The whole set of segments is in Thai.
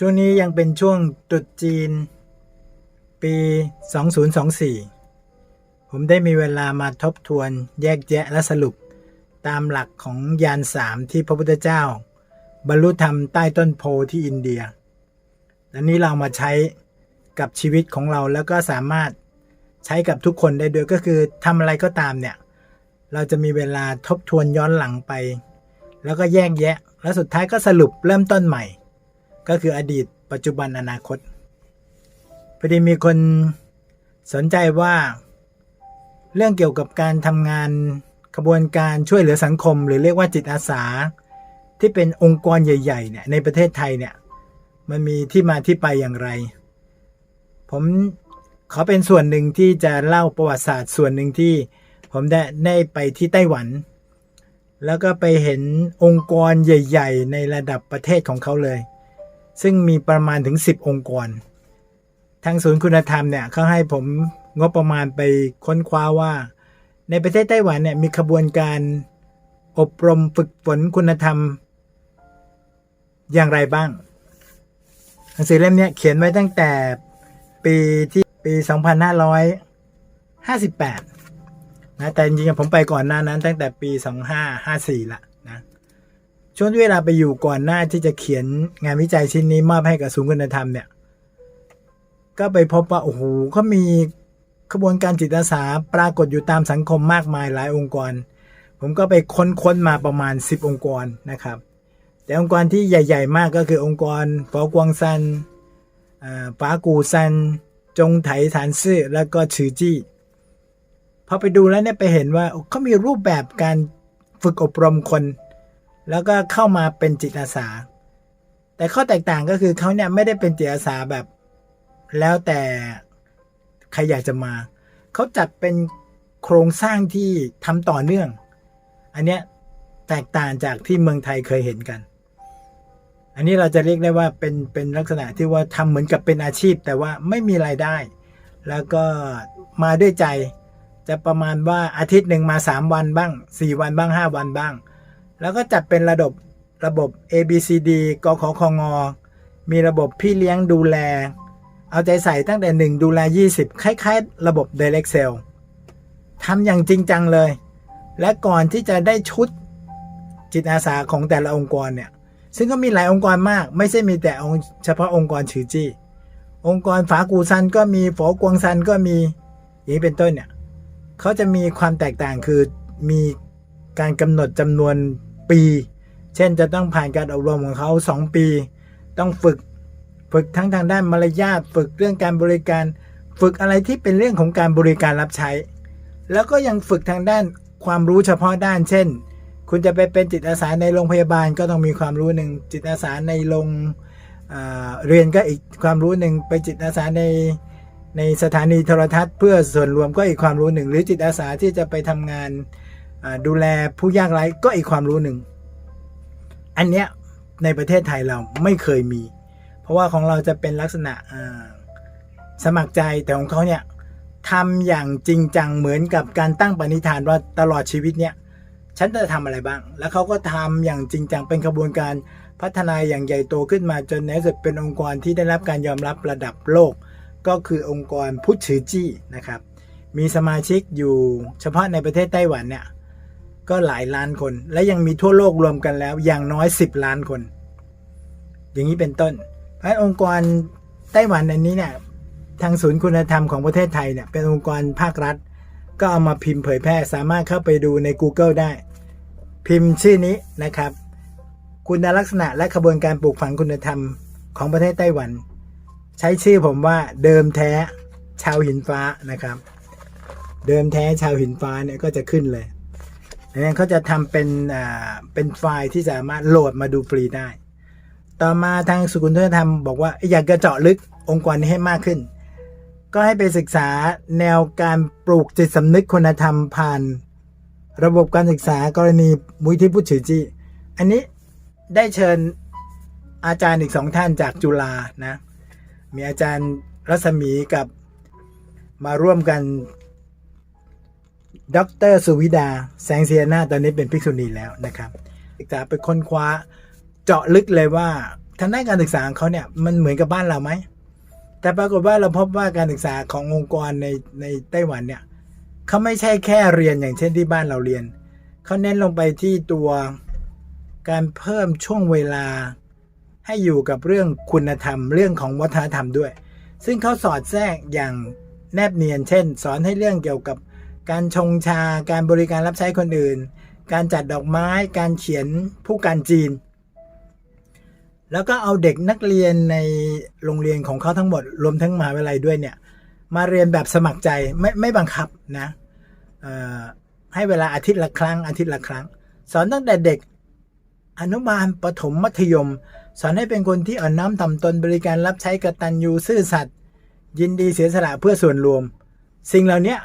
ช่วงนี้ยังเป็นช่วงตรุษจีน ปี 2024 ผมได้มีเวลามาทบทวนแยกแยะและสรุป ตามหลักของยานสามที่พระพุทธเจ้า บรรลุธรรมใต้ต้นโพที่อินเดียและนี้เรามาใช้กับชีวิตของเราแล้วก็สามารถใช้กับทุกคนได้ด้วยก็คือทำอะไรก็ตามเนี่ย เราจะมีเวลาทบทวนย้อนหลังไป แล้วก็แยกแยะ แล้วสุดท้ายก็สรุปเริ่มต้นใหม่ ก็คืออดีต ปัจจุบันอนาคตพอดีมีคนสนใจว่า เรื่องเกี่ยวกับการทำงานขบวนการช่วยเหลือสังคม หรือเรียกว่าจิตอาสา ที่เป็นองค์กรใหญ่ๆเนี่ยในประเทศไทยเนี่ยมันมีที่มาที่ไปอย่างไร ผมขอเป็นส่วนหนึ่งที่จะเล่าประวัติศาสตร์ส่วนหนึ่งที่ผมได้ได้ไปที่ไต้หวัน แล้วก็ไปเห็นองค์กรใหญ่ ๆ ในระดับประเทศของเขาเลย ซึ่งมีประมาณถึง 10 องค์กร ทางศูนย์คุณธรรมเนี่ยเขาให้ผมงบประมาณไปค้นคว้าว่า ในประเทศไต้หวันเนี่ยมีขบวนการอบรมฝึกฝนคุณธรรม อย่างไรบ้าง หนังสือเล่มนี้เขียนไว้ตั้งแต่ปีที่ปี 2558นะแต่จริงๆผมไปก่อนหน้านั้นตั้งแต่ปี 2554ละ ช่วงเวลาไปอยู่ก่อนหน้าที่จะเขียนงานวิจัยชิ้นนี้มอบให้กับศูนย์คุณธรรมเนี่ย ก็ไปพบว่าโอ้โหเขามีขบวนการจิตอาสาปรากฏอยู่ตามสังคมมากมายหลายองค์กร ผมก็ไปค้นๆมาประมาณ 10 องค์กรนะครับ แต่องค์กรที่ใหญ่ ๆ มากก็คือองค์กรฟอกวงซันฟ้ากูซัน จงไถฐานซื่อแล้วก็ฉือจี้พอไปดูแล้วเนี่ยไปเห็นว่าเขามีรูปแบบการฝึกอบรมคน แล้วก็เข้ามาเป็นจิตอาสา แต่ข้อแตกต่างก็คือเขาเนี่ยไม่ได้เป็นจิตอาสาแบบ แล้วแต่ใครอยากจะมา เขาจัดเป็นโครงสร้างที่ทำต่อเนื่อง อันเนี้ยแตกต่างจากที่เมืองไทยเคยเห็นกัน อันนี้เราจะเรียกได้ว่าเป็นเป็นลักษณะที่ว่าทำเหมือนกับเป็นอาชีพ แต่ว่าไม่มีรายได้ แล้วก็มาด้วยใจจะประมาณว่าอาทิตย์หนึ่งมา 3 วันบ้าง 4 วันบ้าง 5 วันบ้าง แล้วก็จัดเป็นระบบระบบ A B C D กขคงมีระบบพี่เลี้ยงดูแล เอาใจใส่ตั้งแต่ 1 ดูแล 20 คล้ายๆ ระบบ Direct Sale ทำอย่างจริงจังเลย และก่อนที่จะได้ชุดจิตอาสาของแต่ละองค์กรเนี่ย ซึ่งก็มีหลายองค์กรมาก ไม่ใช่มีแต่องเฉพาะองค์กรชื่อจี้ องค์กรฝากูซันก็มีฝอกวงซันก็มีอย่างนี้เป็นต้นเนี่ยเขาจะมีความแตกต่างคือมีการกำหนดจำนวน ปี เช่นจะต้องผ่านการอบรมของเขา 2 ปี ต้องฝึกฝึกทั้งทางด้านมารยาทฝึกเรื่องการบริการ ฝึกอะไรที่เป็นเรื่องของการบริการรับใช้ แล้วก็ยังฝึกทางด้านความรู้เฉพาะด้าน เช่น คุณจะไปเป็นจิตอาสาในโรงพยาบาลก็ต้องมีความรู้หนึ่งจิตอาสาในโรงเรียนก็อีกความรู้หนึ่งไปจิตอาสาในในสถานีโทรทัศน์ เพื่อส่วนรวมก็อีกความรู้หนึ่ง หรือจิตอาสาที่จะไปทำงาน ดูแลผู้ยากไร้ก็อีกความรู้หนึ่ง อันเนี้ยในประเทศไทยเราไม่เคยมี เพราะว่าของเราจะเป็นลักษณะสมัครใจแต่ของเขาเนี่ยทำอย่างจริงจังเหมือนกับการตั้งปณิธานว่าตลอดชีวิตเนี่ยฉันจะทำอะไรบ้าง แล้วเขาก็ทำอย่างจริงจังเป็นกระบวนการพัฒนาอย่างใหญ่โตขึ้นมาจนในที่สุดเป็นองค์กรที่ได้รับการยอมรับระดับโลก ก็คือองค์กรพุทธชือจี้นะครับ มีสมาชิกอยู่เฉพาะในประเทศไต้หวันเนี่ย ก็หลายล้านคน และยังมีทั่วโลกรวมกันแล้ว อย่างน้อย 10 ล้านคน อย่างนี้เป็นต้น เพราะองค์กรไต้หวันอันนี้เนี่ยทางศูนย์คุณธรรมของประเทศไทยเนี่ยเป็นองค์กรภาครัฐ ก็เอามาพิมพ์เผยแพร่สามารถเข้าไปดูใน Google ได้ พิมพ์ชื่อนี้นะครับ คุณลักษณะและขบวนการปลูกฝังคุณธรรมของประเทศไต้หวัน ใช้ชื่อผมว่าเดิมแท้ชาวหินฟ้านะครับ เดิมแท้ชาวหินฟ้าเนี่ยก็จะขึ้นเลย ดังนั้นเขาจะทำเป็นอ่าเป็นไฟล์ที่สามารถโหลดมาดูฟรีได้ ต่อมาทางสุขุนทธรรมบอกว่าอยากจะเจาะลึกองค์กรนี้ให้มากขึ้น ก็ให้ไปศึกษาแนวการปลูกจิตสำนึกคุณธรรมผ่าน ระบบการศึกษากรณีมุยที่พุทธชือจีอันนี้ได้เชิญอาจารย์อีกสองท่านจากจุฬานะ มีอาจารย์รัศมีกับมาร่วมกัน ดรสุวิดา แสงเสียนาตอนนี้เป็นภิกษุณีแล้วนะครับศึกษาไปค้นคว้าเจาะลึกเลยว่าทางด้านการศึกษาของเขาเนี่ยมันเหมือนกับบ้านเราไหมแต่ปรากฏว่าเราพบว่าการศึกษาขององค์กรในในไต้หวันเนี่ยเขาไม่ใช่แค่เรียนอย่างเช่นที่บ้านเราเรียนเขาเน้นลงไปที่ตัวการเพิ่มช่วงเวลาให้อยู่กับเรื่องคุณธรรม เรื่องของวัฒนธรรมด้วย ซึ่งเขาสอดแทรกอย่างแนบเนียน เช่น สอนให้เรื่องเกี่ยวกับ การชงชา การบริการรับใช้คนอื่น การจัดดอกไม้ การเขียนผู้การจีน แล้วก็เอาเด็กนักเรียนในโรงเรียนของเขาทั้งหมด รวมทั้งมหาวิทยาลัยด้วยเนี่ย มาเรียนแบบสมัครใจไม่ไม่บังคับนะให้เวลาอาทิตย์ละครั้ง อาทิตย์ละครั้ง สอนตั้งแต่เด็กอนุบาลประถมมัธยม สอนให้เป็นคนที่อ่อนน้อมถ่อมตนบริการรับใช้กตัญญูซื่อสัตย์ยินดีเสียสละเพื่อส่วนรวม สิ่งเหล่านี้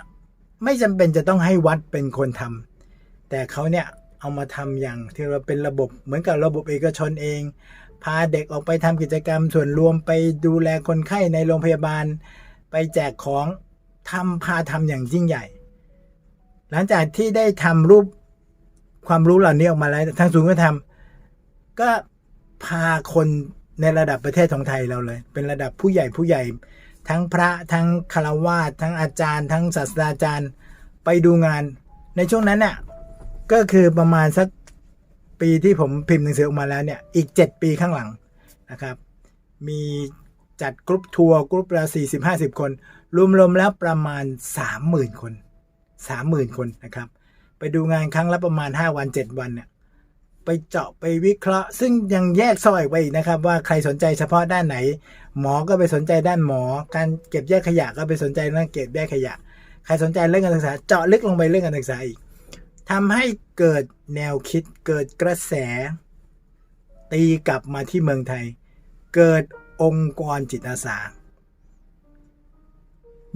ไม่จำเป็นจะต้องให้วัดเป็นคนทำแต่เขาเนี่ยเอามาทำอย่างที่เราเป็นระบบเหมือนกับระบบเอกชนเอง พาเด็กออกไปทำกิจกรรมส่วนรวมไปดูแลคนไข้ในโรงพยาบาล ไปแจกของทำพาทำอย่างยิ่งใหญ่ หลังจากที่ได้ทำรูปความรู้เหล่านี้ออกมาแล้วทางศูนย์ก็ทำก็พาคนในระดับประเทศของไทยเราเลย เป็นระดับผู้ใหญ่ผู้ใหญ่ ทั้งพระทั้งคารวาสทั้งอาจารย์ ทั้งศาสตราจารย์ไปดูงาน ในช่วงนั้นเนี่ยก็คือประมาณสักปีที่ผมพิมพ์หนังสือออกมาแล้วเนี่ยอีก 7 ปีข้างหลังนะครับ มีจัดกรุ๊ปทัวร์กรุ๊ปละ40 50คน รวมๆแล้วประมาณ 30,000 คน 30,000 คนนะครับ ไปดูงานครั้งละประมาณ 5 วัน 7 วันเนี่ย เจาะไปวิเคราะห์ ซึ่งยังแยกซอยไว้นะครับ ว่าใครสนใจเฉพาะด้านไหน หมอก็ไปสนใจด้านหมอ การเก็บแยกขยะก็ไปสนใจเรื่องเก็บแยกขยะ ใครสนใจเรื่องการศึกษาเจาะลึกลงไปเรื่องการศึกษาอีกทำให้เกิดแนวคิดเกิดกระแส ตีกลับมาที่เมืองไทย เกิดองค์กรจิตอาสา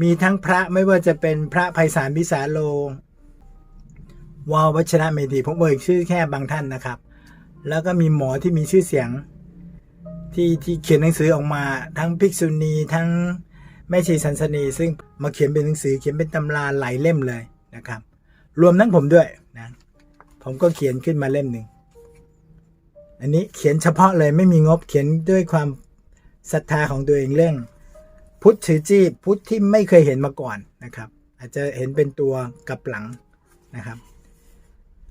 มีทั้งพระไม่ว่าจะเป็นพระไพศาลพิสาโล วาวัชระเมธีผมเอ่ยชื่อแค่บางท่านนะครับ แล้วก็มีหมอที่มีชื่อเสียง ที่ที่เขียนหนังสือออกมา ทั้งภิกษุณีทั้งแม่ชีสันสนี ซึ่งมาเขียนเป็นหนังสือเขียนเป็นตำราหลายเล่มเลยนะครับ รวมทั้งผมด้วยนะผมก็เขียนขึ้นมาเล่มหนึ่งอันนี้เขียนเฉพาะเลยไม่มีงบเขียนด้วยความศรัทธาของตัวเองเรื่อง พุทธถือจี้พุทธที่ไม่เคยเห็นมาก่อนนะครับ อาจจะเห็นเป็นตัวกับหลังนะครับ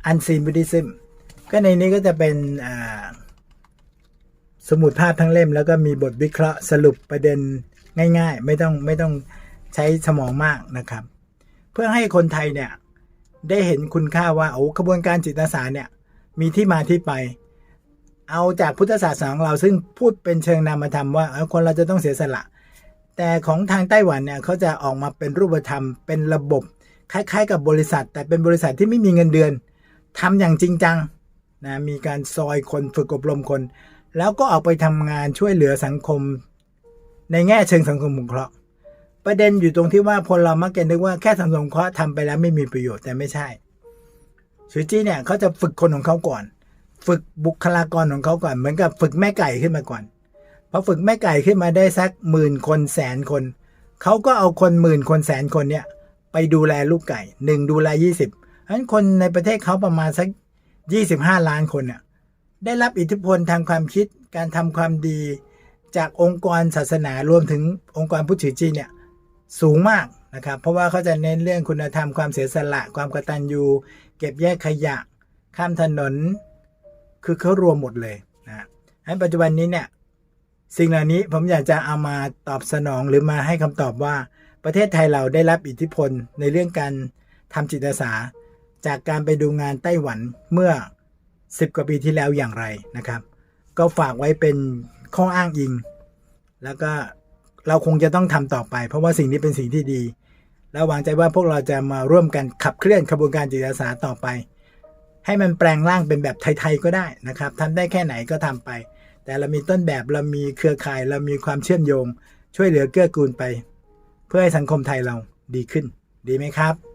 อันซีนบุดิซึมก็ในนี้ก็จะเป็นสมุดภาพทั้งเล่ม แล้วก็มีบทวิเคราะห์สรุปประเด็นง่าย ๆ ไม่ต้องไม่ต้องใช้สมองมากนะครับ เพื่อให้คนไทยเนี่ยได้เห็นคุณค่าว่าโอ้กระบวนการจิตอาสาเนี่ยมีที่มาที่ไป เอาจากพุทธศาสนาของเราซึ่งพูดเป็นเชิงนามธรรมว่าคนเราจะต้องเสียสละ แต่ของทางไต้หวันเนี่ยเขาจะออกมาเป็นรูปธรรมเป็นระบบคล้ายๆ กับบริษัท แต่เป็นบริษัทที่ไม่มีเงินเดือน ทำอย่างจริงจังนะมีการซอยคนฝึกอบรมคน แล้วก็ออกไปทำงานช่วยเหลือสังคม ในแง่เชิงสังคมสงเคราะห์ประเด็นอยู่ตรงที่ว่าคนเรามักจะนึกว่าแค่สังคมสงเคราะห์ทำไปแล้วไม่มีประโยชน์แต่ไม่ใช่สุจี้เนี่ยเขาจะฝึกคนของเขาก่อน ฝึกบุคลากรของเขาก่อนเหมือนกับฝึกแม่ไก่ขึ้นมาก่อนพอฝึกแม่ไก่ขึ้นมาได้สักหมื่นคนแสนคนเขาก็เอาคนหมื่นคนแสนคนเนี่ยไปดูแลลูกไก่หนึ่งดูแลยี่สิบ ฉะนั้นคนในประเทศเขาประมาณสักยี่สิบห้าล้านคนเนี่ยได้รับอิทธิพลทางความคิดการทำความดีจากองค์กรศาสนารวมถึงองค์กรพุทธจีนเนี่ยสูงมากนะครับ เพราะว่าเขาจะเน้นเรื่องคุณธรรมความเสียสละ ความกตัญญู เก็บแยกขยะ ข้ามถนน คือเขารวมหมดเลยนะในปัจจุบันนี้เนี่ยสิ่งเหล่านี้ผมอยากจะเอามาตอบสนองหรือมาให้คำตอบว่าประเทศไทยเราได้รับอิทธิพลในเรื่องการทำจิตอาสา จากการไปดูงานไต้หวันเมื่อ 10 กว่าปีที่แล้วอย่างไรนะครับ ก็ฝากไว้เป็นข้ออ้างอิง แล้วก็เราคงจะต้องทำต่อไป เพราะว่าสิ่งนี้เป็นสิ่งที่ดี แล้วหวังใจว่าพวกเราจะมาร่วมกันขับเคลื่อนขบวนการจิตอาสาต่อไป ให้มันแปลงร่างเป็นแบบไทยๆก็ได้นะครับทำได้แค่ไหนก็ทำไป แต่เรามีต้นแบบเรามีเครือข่ายเรามีความเชื่อมโยง ช่วยเหลือเกื้อกูลไป เพื่อให้สังคมไทยเราดีขึ้น ดีไหมครับ